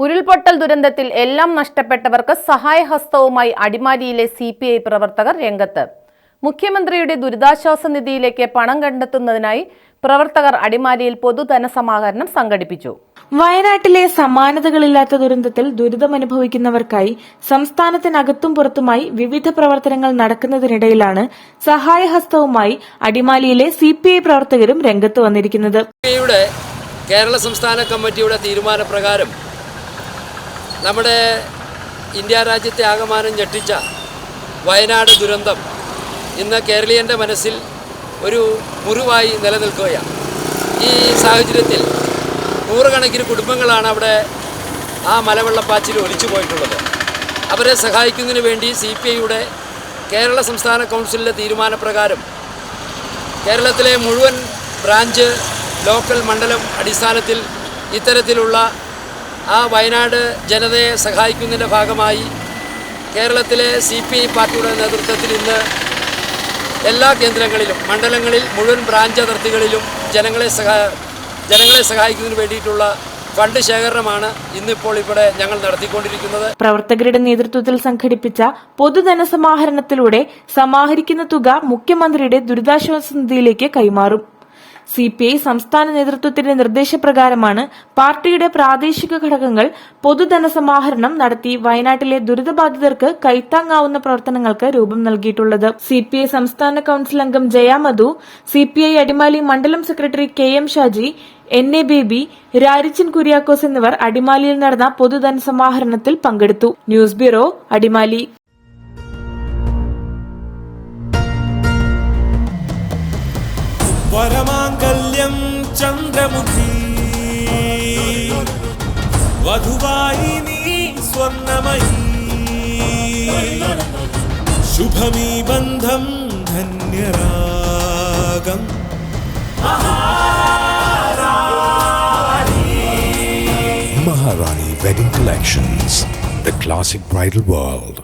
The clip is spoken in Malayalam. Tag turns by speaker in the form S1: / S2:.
S1: ഉരുൾപൊട്ടൽ ദുരന്തത്തിൽ എല്ലാം നഷ്ടപ്പെട്ടവർക്ക് സഹായഹസ്തവുമായി അടിമാലിയിലെ സി പി ഐ പ്രവർത്തകർ രംഗത്ത്. മുഖ്യമന്ത്രിയുടെ ദുരിതാശ്വാസ നിധിയിലേക്ക് പണം കണ്ടെത്തുന്നതിനായി പ്രവർത്തകർ അടിമാലിയിൽ പൊതുധനസമാഹരണം സംഘടിപ്പിച്ചു.
S2: വയനാട്ടിലെ സമാനതകളില്ലാത്ത ദുരന്തത്തിൽ ദുരിതമനുഭവിക്കുന്നവർക്കായി സംസ്ഥാനത്തിനകത്തും പുറത്തുമായി വിവിധ പ്രവർത്തനങ്ങൾ നടക്കുന്നതിനിടയിലാണ് സഹായഹസ്തവുമായി അടിമാലിയിലെ സി പ്രവർത്തകരും രംഗത്ത് വന്നിരിക്കുന്നത്.
S3: കേരള സംസ്ഥാന കമ്മിറ്റിയുടെ തീരുമാനപ്രകാരം നമ്മുടെ ഇന്ത്യ രാജ്യത്തെ ആകമാനം ഞെട്ടിച്ച വയനാട് ദുരന്തം ഇന്ന് കേരളീയന്റെ മനസ്സിൽ ഒരു മുറിവായി നിലനിൽക്കുകയാണ്. ഈ സാഹചര്യത്തിൽ നൂറുകണക്കിന് കുടുംബങ്ങളാണ് അവിടെ ആ മലവെള്ളപ്പാച്ചിൽ ഒലിച്ചു പോയിട്ടുള്ളത്. അവരെ സഹായിക്കുന്നതിന് വേണ്ടി സി പി ഐയുടെ കേരള സംസ്ഥാന കൗൺസിലിന്റെ തീരുമാനപ്രകാരം കേരളത്തിലെ മുഴുവൻ ബ്രാഞ്ച് ലോക്കൽ മണ്ഡലം അടിസ്ഥാനത്തിൽ ഇത്തരത്തിലുള്ള ആ വയനാട് ജനതയെ സഹായിക്കുന്നതിന്റെ ഭാഗമായി കേരളത്തിലെ സി പി ഐ പാർട്ടിയുടെ നേതൃത്വത്തിൽ ഇന്ന് എല്ലാ കേന്ദ്രങ്ങളിലും മണ്ഡലങ്ങളിൽ മുഴുവൻ ബ്രാഞ്ച് അതിർത്തികളിലും ജനങ്ങളെ സഹാ ജനങ്ങളെ സഹായിക്കുന്നതിന് വേണ്ടിയിട്ടുള്ള ഫണ്ട് ശേഖരണമാണ് ഇന്നിപ്പോൾ ഇവിടെ ഞങ്ങൾ നടത്തിക്കൊണ്ടിരിക്കുന്നത്.
S2: പ്രവർത്തകരുടെ നേതൃത്വത്തിൽ സംഘടിപ്പിച്ച പൊതുധനസമാഹരണത്തിലൂടെ സമാഹരിക്കുന്ന തുക മുഖ്യമന്ത്രിയുടെ ദുരിതാശ്വാസ നിധിയിലേക്ക് കൈമാറും. സി പി ഐ സംസ്ഥാന നേതൃത്വത്തിന്റെ നിർദ്ദേശപ്രകാരമാണ് പാർട്ടിയുടെ പ്രാദേശിക ഘടകങ്ങൾ പൊതുധനസമാഹരണം നടത്തി വയനാട്ടിലെ ദുരിതബാധിതർക്ക് കൈത്താങ്ങാവുന്ന പ്രവർത്തനങ്ങൾക്ക് രൂപം നൽകിയിട്ടുള്ളത്. സി പി ഐ സംസ്ഥാന കൌൺസിൽ അംഗം Jayamadhu C P I Adimali മണ്ഡലം secretary K M Shaji N A Baby Rarichan Kuriakose എന്നിവർ അടിമാലിയിൽ നടന്ന പൊതുധനസമാഹരണത്തിൽ പങ്കെടുത്തു. News bureau Adimali.
S4: വരമാംഗല്യം నిత్యం చంద్రముఖి వధువాయిని స్వర్ణమయీ శుభమీ బంధం ధన్యరాగం
S5: Maharani Wedding Collections, the classic bridal world.